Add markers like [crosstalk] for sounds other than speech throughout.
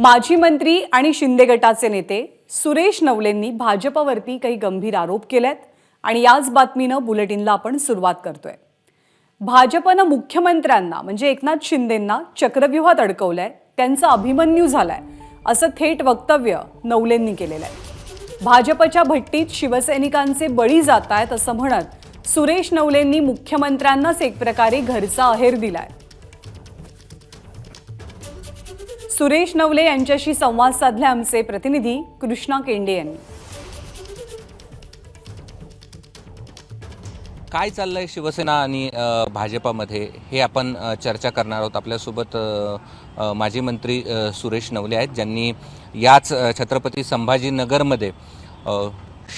माजी मंत्री आणि शिंदे गटाचे नेते सुरेश नवलेंनी भाजपवरती काही गंभीर आरोप केलेत आणि याच बातमीनं बुलेटिनला आपण सुरुवात करतोय. भाजपनं मुख्यमंत्र्यांना म्हणजे एकनाथ शिंदेंना चक्रव्यूहात अडकवलंय त्यांचा अभिमन्यू झालाय असं थेट वक्तव्य नवलेंनी केलेलं आहे. भाजपच्या भट्टीत शिवसैनिकांचे बळी जात आहेत असं म्हणत सुरेश नवलेंनी मुख्यमंत्र्यांनाच एक प्रकारे घरचा अहेर दिलाय. सुरेश नवले यांच्याशी संवाद साधले आमचे प्रतिनिधी कृष्णा केंडे यांनी. काय चाललंय शिवसेना आणि भाजपामध्ये? हे आपण चर्चा करणार आहोत. आपल्यासोबत माजी मंत्री सुरेश नवले आहेत ज्यांनी याच छत्रपती संभाजीनगरमध्ये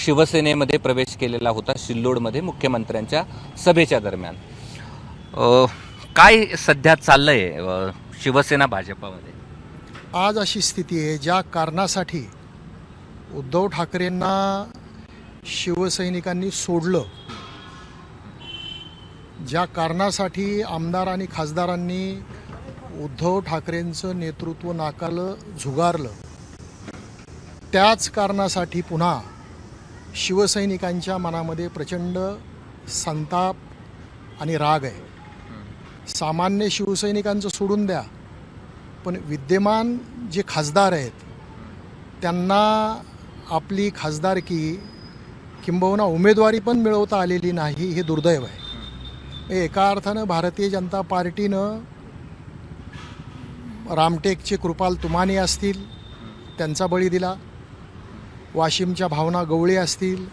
शिवसेनेमध्ये प्रवेश केलेला होता सिल्लोडमध्ये मुख्यमंत्र्यांच्या सभेच्या दरम्यान. काय सध्या चाललंय आहे शिवसेना भाजपामध्ये? आज अशी स्थिती आहे ज्या कारणासाठी उद्धव ठाकरेंना शिवसैनिकांनी सोडलं. ज्या कारणासाठी आमदार आणि खासदारांनी उद्धव ठाकरेंचं नेतृत्व नाकारलं झुगारलं त्याच कारणासाठी पुन्हा शिवसैनिकांच्या मनामध्ये प्रचंड संताप आणि राग आहे. सामान्य शिवसैनिकांचं सोडून द्या. पण विद्यमान जे खासदार आहेत त्यांना आपली खासदारकी किंबहुना उमेदवारी पण मिळवता आलेली नाही हे दुर्दैव आहे. एका अर्थानं भारतीय जनता पार्टीनं रामटेकचे कृपाल तुमाने असतील त्यांचा बळी दिला. वाशिमच्या भावना गवळे असतील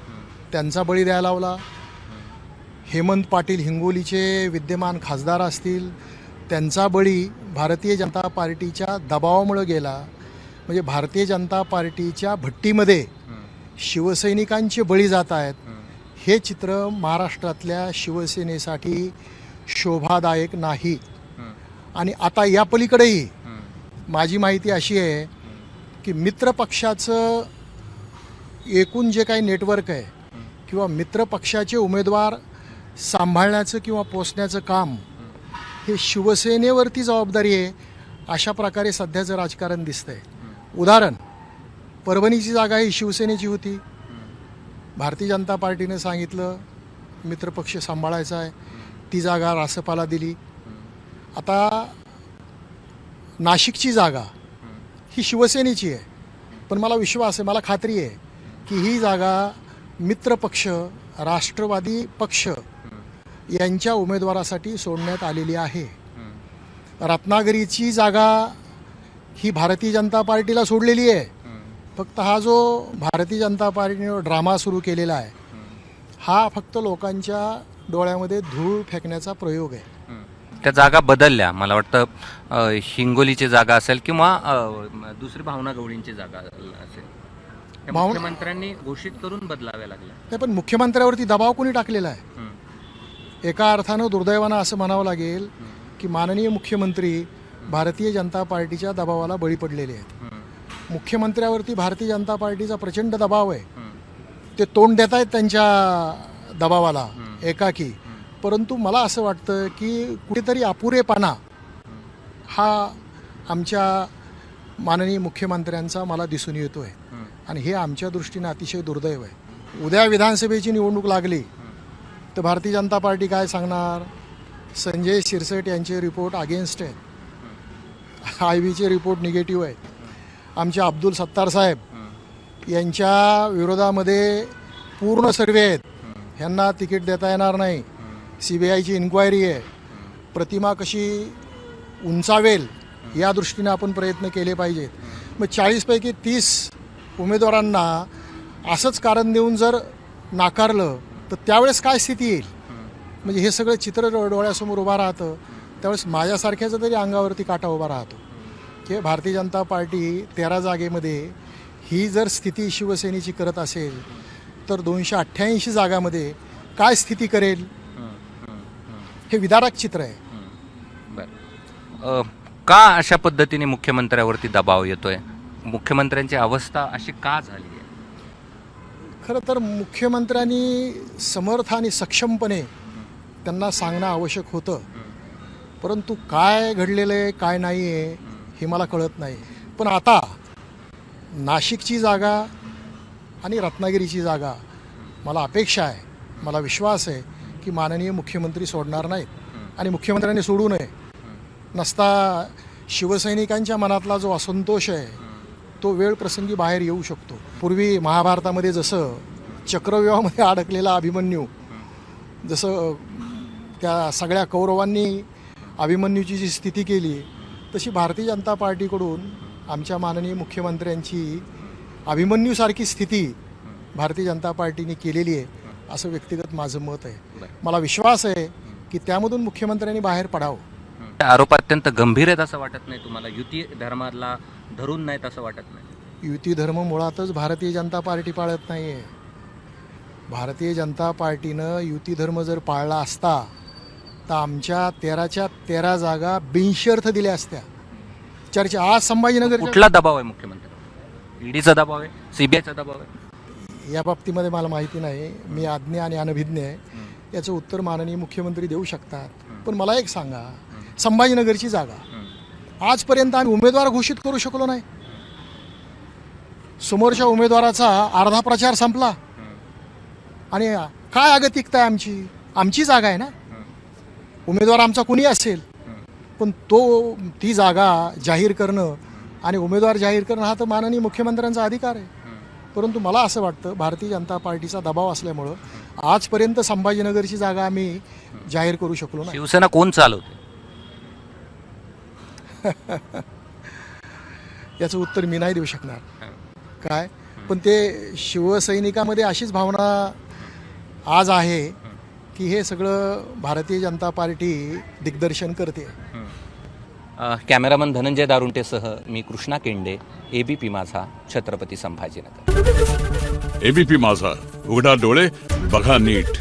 त्यांचा बळी द्यायला लावला. हेमंत पाटील हिंगोलीचे विद्यमान खासदार असतील त्यांचा बळी भारतीय जनता पार्टीच्या दबावामुळे गेला. म्हणजे भारतीय जनता पार्टीच्या भट्टीमध्ये शिवसैनिकांचे बळी जात आहेत. हे चित्र महाराष्ट्रातल्या शिवसेनेसाठी शोभादायक नाही. आणि आता या पलीकडेही माझी माहिती अशी आहे की मित्रपक्षाचं एकूण जे काही नेटवर्क आहे किंवा मित्रपक्षाचे उमेदवार सांभाळण्याचं किंवा पोचण्याचं काम हे शिवसेनेवरती जबाबदारी आहे अशा प्रकारे सध्याचं राजकारण दिसतंय. उदाहरण परभणीची जागा ही शिवसेनेची होती. भारतीय जनता पार्टीनं सांगितलं मित्रपक्ष सांभाळायचा आहे. ती जागा रासपाला दिली. आता नाशिकची जागा ही शिवसेनेची आहे. पण मला विश्वास आहे मला खात्री आहे की ही जागा मित्रपक्ष राष्ट्रवादी पक्ष यांच्या उमेदवारासाठी सोडण्यात आलेली आहे. रत्नागिरीची जागा ही भारतीय जनता पार्टीला सोडलेली आहे. फक्त हा जो भारतीय जनता पार्टीने ड्रामा सुरू केलेला आहे हा फक्त लोकांच्या डोळ्यामध्ये धूळ फेकण्याचा प्रयोग आहे. त्या जागा बदलल्या. मला वाटतं हिंगोलीची जागा असेल किंवा दुसरी भावना गवळींची जागा असेल. मुख्यमंत्र्यांनी घोषित करून बदलाव्या लागल्या. पण मुख्यमंत्र्यावरती दबाव कोणी टाकलेला आहे. एका अर्थानं दुर्दैवानं असं म्हणावं लागेल की माननीय मुख्यमंत्री भारतीय जनता पार्टीच्या दबावाला बळी पडलेले आहेत. मुख्यमंत्र्यावरती भारतीय जनता पार्टीचा प्रचंड दबाव आहे. ते तोंड देत आहेत त्यांच्या दबावाला एकाकी. परंतु मला असं वाटतं की कुठेतरी अपुरेपणा हा. आमच्या माननीय मुख्यमंत्र्यांचा मला दिसून येतो आहे. आणि हे आमच्या दृष्टीनं अतिशय दुर्दैव आहे. उद्या विधानसभेची निवडणूक लागली तर भारतीय जनता पार्टी काय सांगणार? संजय शिरसट यांचे रिपोर्ट अगेन्स्ट आहेत आय व्हीचे रिपोर्ट निगेटिव्ह आहेत आमचे अब्दुल सत्तार साहेब यांच्या विरोधामध्ये पूर्ण सर्वे आहेत. ह्यांना तिकीट देता येणार नाही. सी बी आयची इन्क्वायरी आहे. प्रतिमा कशी उंचावेल या दृष्टीने आपण प्रयत्न केले पाहिजेत. मग चाळीसपैकी तीस उमेदवारांना असंच कारण देऊन जर नाकारलं तर त्यावेळेस काय स्थिती येईल? म्हणजे हे सगळं चित्र डोळ्यासमोर उभं राहतं त्यावेळेस माझ्यासारख्याचं तरी अंगावरती काटा उभा राहतो. की भारतीय जनता पार्टी तेरा जागेमध्ये ही जर स्थिती शिवसेनेची करत असेल तर दोनशे अठ्ठ्याऐंशी जागामध्ये काय स्थिती करेल? हे विदारक चित्र आहे. का अशा पद्धतीने मुख्यमंत्र्यावरती दबाव येतोय? मुख्यमंत्र्यांची अवस्था अशी का झाली? खरं तर मुख्यमंत्र्यांनी समर्थ आणि सक्षमपणे त्यांना सांगणं आवश्यक होतं. परंतु काय घडलेलं आहे काय नाही आहे हे मला कळत नाही. पण आता नाशिकची जागा आणि रत्नागिरीची जागा मला अपेक्षा आहे मला विश्वास आहे की माननीय मुख्यमंत्री सोडणार नाहीत आणि मुख्यमंत्र्यांनी सोडू नये. नसता शिवसैनिकांच्या मनातला जो असंतोष आहे तो वेळ प्रसंगी बाहेर येऊ शकतो. पूर्वी महाभारतामध्ये जसं चक्रव्यूहामध्ये अडकलेला अभिमन्यू जसं त्या सगळ्या कौरवांनी अभिमन्यूची जी स्थिती केली तशी भारतीय जनता पार्टीकडून आमच्या माननीय मुख्यमंत्र्यांची अभिमन्यूसारखी स्थिती भारतीय जनता पार्टीने केलेली आहे असं व्यक्तिगत माझं मत आहे. मला विश्वास आहे की त्यामधून मुख्यमंत्र्यांनी बाहेर पडावं. आरोप अत्यंत गंभीर आहेत असं वाटत नाही तुम्हाला? युती धर्माला धरून नाहीत असं वाटत नाही? युती धर्म मुळातच भारतीय जनता पार्टी पाळत नाही आहे भारतीय जनता पार्टीनं युती धर्म जर पाळला असता तर आमच्या तेराच्या तेरा जागा बिनशर्थ दिल्या असत्या. चर्चा आज संभाजीनगर कुठला दबाव आहे मुख्यमंत्री? ईडीचा दबाव आहे? सीबीआयचा दबाव आहे? या बाबतीमध्ये मला माहिती नाही. मी आज्ञा आणि अनभिज्ञ आहे. याचं उत्तर माननीय मुख्यमंत्री देऊ शकतात. पण मला एक सांगा. संभाजीनगरची जागा. आजपर्यंत आम्ही उमेदवार घोषित करू शकलो नाही. समोरच्या उमेदवाराचा अर्धा प्रचार संपला. आणि काय अगतिकता आहे आमची? आमची जागा आहे ना? उमेदवार आमचा कुणी असेल? पण तो ती जागा जाहीर करणं आणि उमेदवार जाहीर करणं हा तर माननीय मुख्यमंत्र्यांचा अधिकार आहे. परंतु मला असं वाटतं भारतीय जनता पार्टीचा दबाव असल्यामुळं आजपर्यंत संभाजीनगरची जागा आम्ही जाहीर करू शकलो नाही. शिवसेना कोण चालवते? [laughs] याचं उत्तर मी नाही देऊ शकणार. काय? पण ते शिवसैनिकामध्ये अशीच भावना आज आहे की हे सगळं भारतीय जनता पार्टी दिग्दर्शन करते. कॅमेरामन धनंजय दारुंटेसह मी कृष्णा केंडे एबीपी माझा छत्रपती संभाजीनगर. एबीपी माझा उघडा डोळे बघा नीट.